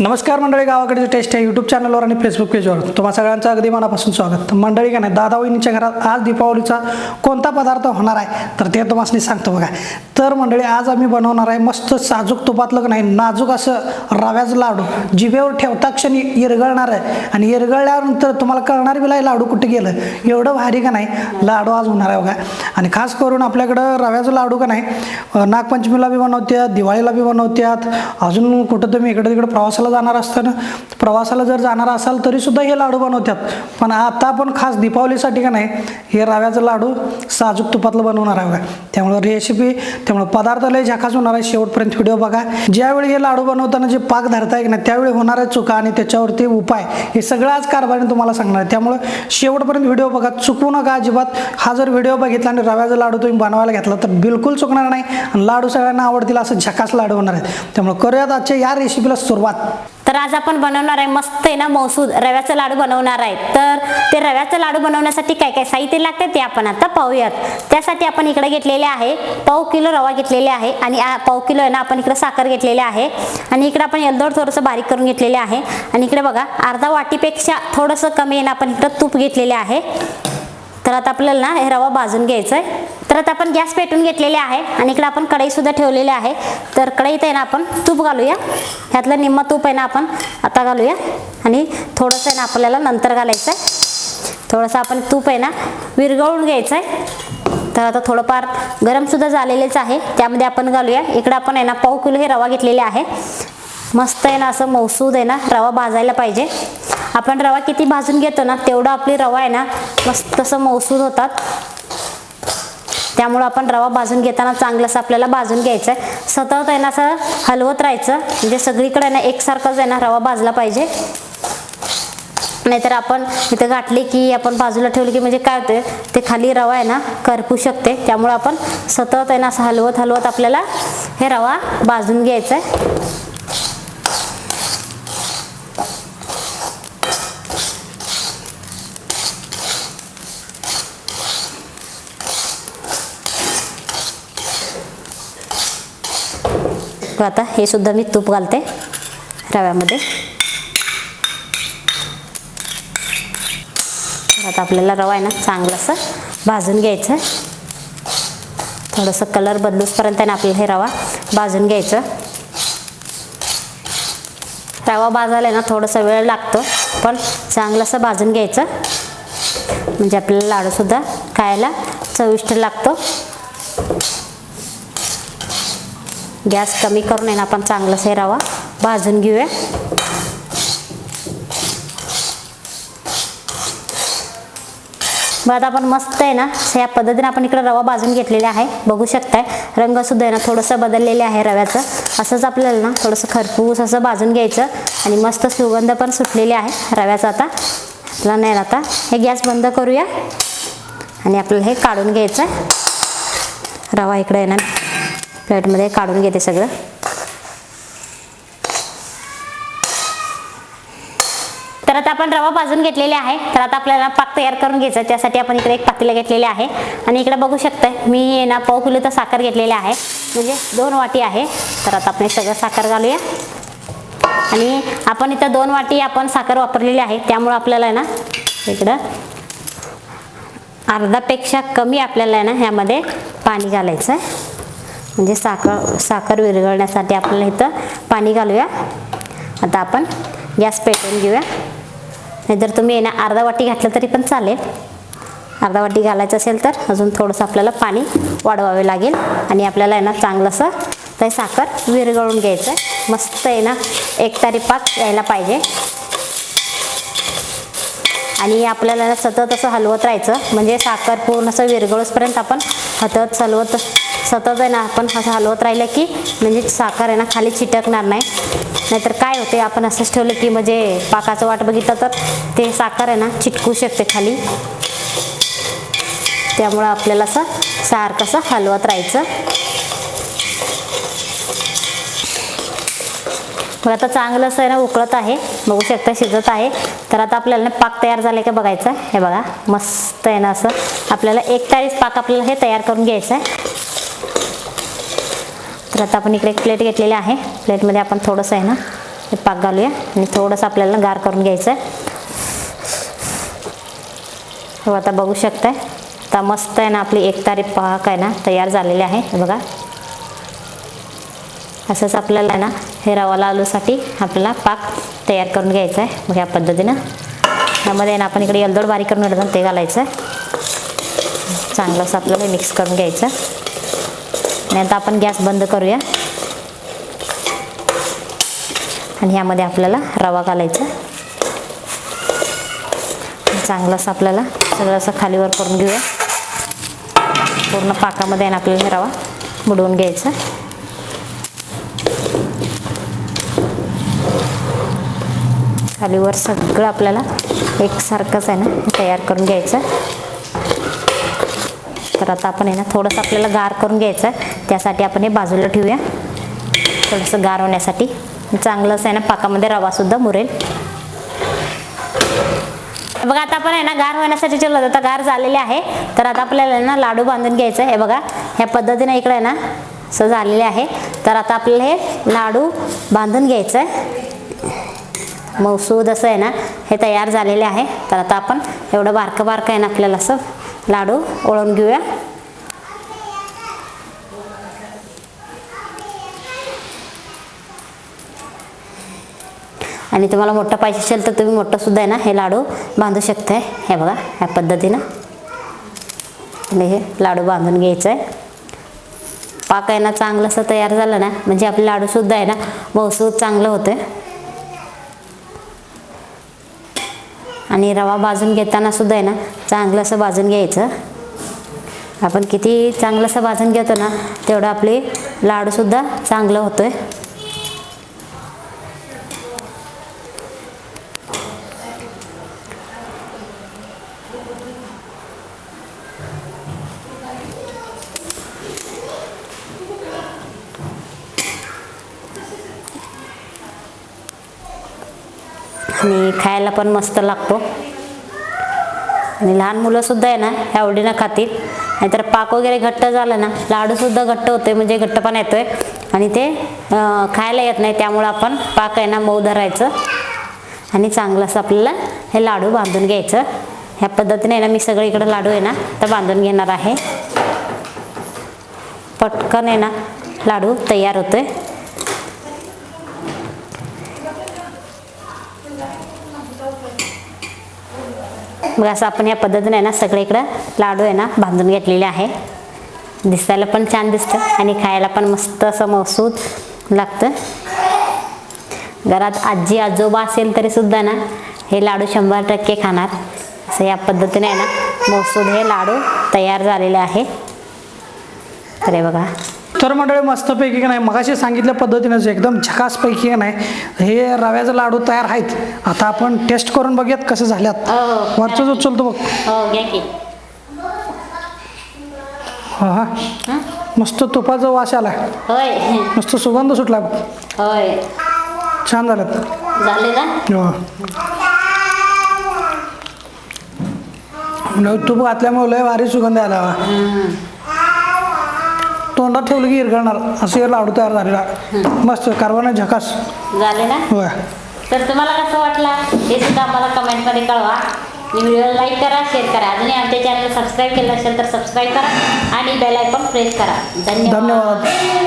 नमस्कार मंडळी गावाकडे टेस्ट आहे यूट्यूब चॅनलवर आणि फेसबुक पेजवर तुम्हा सगळ्यांचं अगदी मनापासून स्वागत. मंडळी का नाही दादा वहिनीच्या घरात आज दीपावलीचा कोणता पदार्थ होणार आहे? तर ते तुम्हाला सांगतो बघा. तर मंडळी आज आम्ही बनवणार आहे मस्त साजूक तुपातलं का नाही नाजूक असं रव्याचं लाडू. जिभेवर ठेवता क्षणी इरगळणार आहे. आणि इरगळल्यानंतर तुम्हाला कळणार बी लाडू कुठे गेलं. एवढं भारी का नाही? लाडू आज होणार आहे बघा. आणि खास करून आपल्याकडं रव्याचं लाडू का नाही नागपंचमीला बी बनवतात दिवाळीला बी बनवतात अजून कुठं तुम्ही इकडे तिकडे प्रवासाला जाणार असताना प्रवासाला जर जाणार असाल तरीसुद्धा हे लाडू बनवतात. पण आता आपण खास दीपावलीसाठी का नाही हे रव्याचं लाडू साजूक तुपातलं बनवणार आहे त्यामुळे रेसिपी त्यामुळे पदार्थ लय झकास होणार आहे शेवटपर्यंत व्हिडिओ बघा. ज्यावेळी हे लाडू बनवताना जे पाक धरताय की नाही त्यावेळी होणाऱ्या चुका आणि त्याच्यावरती उपाय. हे सगळं आज कारभारीने तुम्हाला सांगणार आहे. त्यामुळे शेवटपर्यंत व्हिडिओ बघा. चुकू नका अजिबात. हा जर व्हिडिओ बघितला आणि रव्याचा लाडू तुम्ही बनवायला घेतला तर बिलकुल चुकणार नाही. आणि लाडू सगळ्यांना आवडतील असं झकास लाडू होणार आहेत. त्यामुळे करूयात आजच्या या रेसिपीला सुरुवात. तर आज आपण बनवणार आहे मस्त आहे ना मौसूद. रव्याचा लाडू बनवणार आहे. तर ते रव्याचा लाडू बनवण्यासाठी काय काय साहित्य लागते ते आपण आता पाहूयात. त्यासाठी आपण इकडे घेतलेले आहे पाव किलो रवा घेतलेले आहे आणि पाव किलो आहे ना आपण इकडे साखर घेतलेले आहे. आणि इकडे आपण यलदोड थोडंसं बारीक करून घेतलेले आहे. आणि इकडे बघा अर्धा वाटीपेक्षा थोडंसं कमी आहे ना आपण इकडं तूप घेतलेले आहे. तर आता आपल्याला ना हे रवा भाजून घ्यायचा आहे तर आपण गॅस पेटून घेतलेले आहे आणि इकडे आपण कढई सुद्धा ठेवलेली आहे. तर कढईत आहे ना आपण तूप घालूया. ह्यातलं निम्म तूप आहे ना आपण आता घालूया. आणि थोडंसं आहे ना आपल्याला नंतर घालायचं आहे थोडंसं आपण तूप आहे ना विरघळून घ्यायचं आहे तर आता थोडंफार गरमसुद्धा झालेलेच आहे. त्यामध्ये आपण घालूया. इकडं आपण आहे ना पाव किलो हे रवा घेतलेले आहे. मस्त आहे ना असं मौसूद आहे ना रवा भाजायला पाहिजे. आपण रवा किती भाजून घेतो ना तेवढं आपली रवा आहे ना मस्त असं मौसूद होतात. त्यामुळं आपण रवा भाजून घेताना चांगलंच आपल्याला भाजून घ्यायचं आहे सतत आहे ना असं हलवत राहायचं. म्हणजे सगळीकडे आहे ना एकसारखंच आहे ना रवा भाजला पाहिजे. नाहीतर आपण इथं घातले की आपण बाजूला ठेवले की म्हणजे काय होते ते खाली रवा आहे ना करपू शकते. त्यामुळं आपण सतत आहे ना असं हलवत हलवत आपल्याला हे रवा भाजून घ्यायचं आहे तर आता. हे सुद्धा मी तूप घालते रव्यामध्ये. आता आपल्याला रवा आहे ना चांगलासा भाजून घ्यायचं. थोडंसं कलर बदलूसपर्यंत आहे ना आपल्याला हे रवा भाजून घ्यायचं. रवा भाजायला आहे ना थोडासा वेळ लागतो पण चांगलासा भाजून घ्यायचं. म्हणजे आपल्याला लाडूसुद्धा खायला चविष्ट लागतो. गॅस कमी करून आहे ना आपण चांगला हे रवा भाजून घेऊया. मग आता आपण मस्त आहे ना या पद्धतीने आपण इकडे रवा भाजून घेतलेला आहे. बघू शकताय रंगसुद्धा आहे ना थोडंसं बदललेलं आहे रव्याचं. असंच आपल्याला ना थोडंसं खरपूस असं भाजून घ्यायचं. आणि मस्त सुगंध पण सुटलेली आहे रव्याचा आता. आपला नाही ना आता हे गॅस बंद करूया. आणि आपल्याला हे काढून घ्यायचं आहे रवा इकडे आहे ना प्लेटमध्ये काढून घेते सगळं. तर आता आपण रवा भाजून घेतलेले आहे. तर आता आपल्याला पाक तयार करून घ्यायचा आहे. त्यासाठी आपण इकडे एक पातेलं घेतलेले आहे. आणि इकडे बघू शकताय मी आहे ना पाव किलो तर साखर घेतलेले आहे. म्हणजे दोन वाटी आहे. तर आता आपण सगळं साखर घालूया. आणि आपण इथं दोन वाटी आपण साखर वापरलेली आहे. त्यामुळं आपल्याला आहे ना इकडं अर्धापेक्षा कमी आपल्याला आहे ना ह्यामध्ये पाणी घालायचं आहे. म्हणजे साखर साखर विरघळण्यासाठी आपल्याला इथं पाणी घालूया. आता आपण गॅस पेटवून घेऊया. नाही जर तुम्ही आहे ना अर्धा वाटी घातलं तरी पण चालेल. अर्धा वाटी घालायचं असेल तर अजून थोडंसं आपल्याला पाणी वाढवावे लागेल. आणि आपल्याला आहे ना चांगलंसं ते साखर विरघळून घ्यायचं आहे मस्त आहे ना एकतारी पाक यायला पाहिजे. आणि आपल्याला सतत असं हलवत राहायचं. म्हणजे साखर पूर्ण असं विरघळूसपर्यंत आपण हतत हलवत सतत आहे ना आपण असं हलवत राहिलं की म्हणजे साखर आहे ना खाली चिटकणार नाही. नाहीतर काय होते आपण असंच ठेवलं की म्हणजे पाकाचं वाट बघितलं तर ते साखर आहे ना चिटकू शकते खाली. त्यामुळं आपल्याला असं सारखं असं हलवत राहायचं. मग आता चांगलं असं आहे ना उकळत आहे. बघू शकता शिजत आहे. तर आता आपल्याला ना पाक तयार झाले का बघायचं? हे बघा मस्त आहे ना असं आपल्याला एक तारीच पाक आपल्याला हे तयार करून घ्यायचं आहे. तर आता आपण इकडे एक प्लेट घेतलेली आहे. प्लेटमध्ये आपण थोडंसं आहे ना हे पाक घालूया आणि थोडंसं आपल्याला गार करून घ्यायचं आहे हो आता बघू शकताय. आता मस्त आहे ना आपली एक तारीख पाक आहे ना तयार झालेली आहे. बघा. असंच आपल्याला आहे ना हे रवा लालूसाठी आपल्याला पाक तयार करून घ्यायचा आहे मग ह्या पद्धतीनं. त्यामध्ये आहे ना आपण इकडे यलदोड बारीक करून ते घालायचं आहे चांगलं असं आपल्याला मिक्स करून घ्यायचं आणि आता आपण गॅस बंद करूया. आणि ह्यामध्ये आपल्याला रवा घालायचा. चांगलंच आपल्याला सगळं असं खालीवर करून घेऊया. पूर्ण पाकामध्ये आहे ना आपल्याला हे रवा बुडवून घ्यायचा. खालीवर सगळं आपल्याला एकसारखंच आहे ना तयार करून घ्यायचं. तर आता आपण आहे ना थोडंसं आपल्याला गार करून घ्यायचं. त्यासाठी आपण हे बाजूला ठेवूया. थोडंसं गार होण्यासाठी. चांगलंच आहे ना पाकामध्ये रवासुद्धा मुरेल. बघा आता आपण आहे ना गार होण्यासाठी ठेवलं आता गार झालेले आहे तर आता आपल्याला आहे ना लाडू बांधून घ्यायचं आहे. बघा ह्या पद्धतीने इकडे आहे ना असं झालेले आहे. तर आता आपल्याला हे लाडू बांधून घ्यायचं आहे. मौसूद असं आहे ना हे तयार झालेले आहे. तर आता आपण एवढं बारकं बारकं आहे ना आपल्याला असं लाडू ओळून घेऊया. आणि तुम्हाला मोठं पाहिजे असेल तर तुम्ही मोठासुद्धा आहे ना हे लाडू बांधू शकताय. हे बघा ह्या पद्धतीनं. आणि हे लाडू बांधून घ्यायचं आहे पाक आहे ना चांगलं असं तयार झालं ना म्हणजे आपले लाडूसुद्धा आहे ना मौसूद चांगलं होतं आणि रवा भाजून घेताना सुद्धा आहे ना चांगलं असं भाजून घ्यायचं. आपण किती चांगलं असं भाजून घेतो ना तेवढं आपले लाडूसुद्धा चांगलं होतं आणि खायला पण मस्त लागतो. आणि लहान मुलंसुद्धा आहे ना ह्या आवडीनं खातील. नाहीतर पाक वगैरे घट्ट झालं ना लाडूसुद्धा घट्ट होते म्हणजे घट्टपणा येतोय. आणि ते खायला येत नाही त्यामुळं आपण पाक आहे ना मऊ धरायचं. आणि चांगलं असं आपल्याला हे लाडू बांधून घ्यायचं. ह्या पद्धतीने आहे ना मी सगळीकडं लाडू आहे ना तर बांधून घेणार आहे. पटकन आहे ना लाडू तयार होतोय. मग असं आपण या पद्धतीने आहे ना सगळीकडं लाडू आहे ना बांधून घेतलेले आहे. दिसायला पण छान दिसतं आणि खायला पण मस्त असं मसूद लागतं. घरात आजी आजोबा असेल तरी सुद्धा ना हे लाडू शंभर टक्के खाणार. असं या पद्धतीने आहे ना मसूद हे लाडू तयार झालेले आहे. अरे बघा. तर मंडळी मस्तपैकी का नाही मगाशी सांगितल्या पद्धतीनेच एकदम झकासपैकी का नाही हे रव्याचे लाडू तयार आहेत. आता आपण टेस्ट करून बघूयात कसे झाल्यात. हो. वरचं उचलतो बघ. हो हा हा. हं? मस्त तुपाचा वास आला मस्त सुगंध सुटला होय. छान झालं झाले हो. तूप घातल्यामुळे लय भारी सुगंध आला. हं. तोंडात ठेवलं की इरगळणार असं हे लाडू तयार झालेला. मस्त कारवाना झकास. झाले ना होय. तर तुम्हाला कसं वाटला? हे सुद्धा आम्हाला कमेंटमध्ये कळवा. व्हिडिओला लाईक करा शेअर करा. अजूनही आमच्या चॅनल सबस्क्राईब केलं असेल तर सबस्क्राईब करा आणि बेल आयकॉन प्रेस करा. धन्यवाद. धन्यवाद.